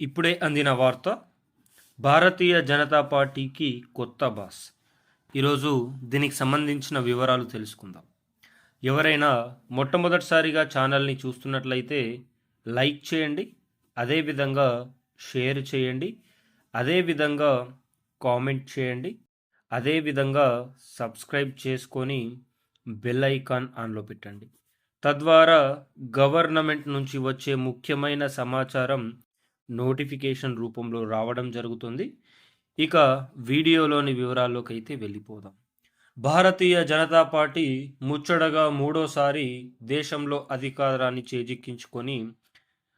ఇప్పుడే అందిన వార్త భారతీయ జనతా పార్టీకి కొత్త బాస్. ఈరోజు దీనికి సంబంధించిన వివరాలు తెలుసుకుందాం. ఎవరైనా మొట్టమొదటిసారిగా ఛానల్ని చూస్తున్నట్లయితే లైక్ చేయండి అదేవిధంగా షేర్ చేయండి అదేవిధంగా కామెంట్ చేయండి అదేవిధంగా సబ్స్క్రైబ్ చేసుకొని బెల్ ఐకాన్ ఆన్లో పెట్టండి. తద్వారా గవర్నమెంట్ నుంచి వచ్చే ముఖ్యమైన సమాచారం నోటిఫికేషన్ రూపంలో రావడం జరుగుతుంది. ఇక వీడియోలోని వివరాల్లోకి అయితే వెళ్ళిపోదాం. భారతీయ జనతా పార్టీ ముచ్చడగా మూడోసారి దేశంలో అధికారాన్ని చేజిక్కించుకొని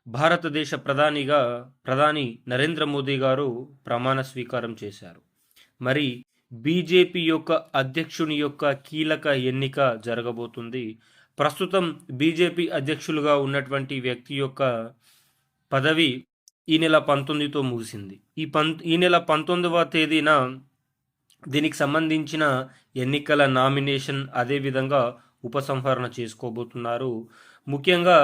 భారతదేశ ప్రధానిగా ప్రధాని నరేంద్ర మోదీ గారు ప్రమాణ స్వీకారం చేశారు. మరి బీజేపీ యొక్క అధ్యక్షుని యొక్క కీలక ఎన్నిక జరగబోతుంది. ప్రస్తుతం బీజేపీ అధ్యక్షులుగా ఉన్నటువంటి వ్యక్తి యొక్క పదవి ఈ నెల పంతొమ్మిదితో ముగిసింది. ఈ పం ఈ నెల పంతొమ్మిదవ తేదీన దీనికి సంబంధించిన ఎన్నికల నామినేషన్ అదేవిధంగా ఉపసంహరణ చేసుకోబోతున్నారు. ముఖ్యంగా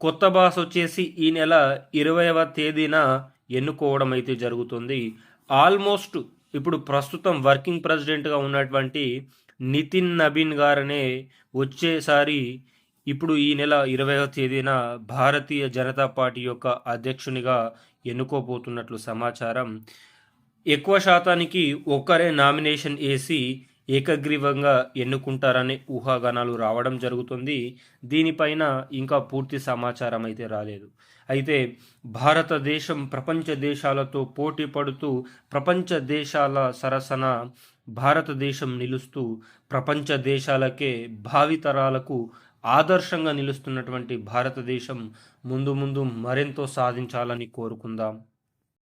కొత్త బాస్ వచ్చేసి ఈ నెల ఇరవైవ తేదీన ఎన్నుకోవడం అయితే జరుగుతుంది. ఆల్మోస్ట్ ఇప్పుడు ప్రస్తుతం వర్కింగ్ ప్రెసిడెంట్గా ఉన్నటువంటి నితిన్ నబీన్ గారనే వచ్చేసారి ఇప్పుడు ఈ నెల ఇరవైవ తేదీన భారతీయ జనతా పార్టీ యొక్క అధ్యక్షునిగా ఎన్నుకోబోతున్నట్లు సమాచారం. ఎక్కువ శాతానికి ఒక్కరే నామినేషన్ వేసి ఏకగ్రీవంగా ఎన్నుకుంటారనే ఊహాగానాలు రావడం జరుగుతుంది. దీనిపైన ఇంకా పూర్తి సమాచారం అయితే రాలేదు. అయితే భారతదేశం ప్రపంచ దేశాలతో పోటీ పడుతూ ప్రపంచ దేశాల సరసన భారతదేశం నిలుస్తూ ప్రపంచ దేశాలకే భావితరాలకు ఆదర్శంగా నిలుస్తున్నటువంటి భారతదేశం ముందు ముందు మరెంతో సాధించాలని కోరుకుందాం.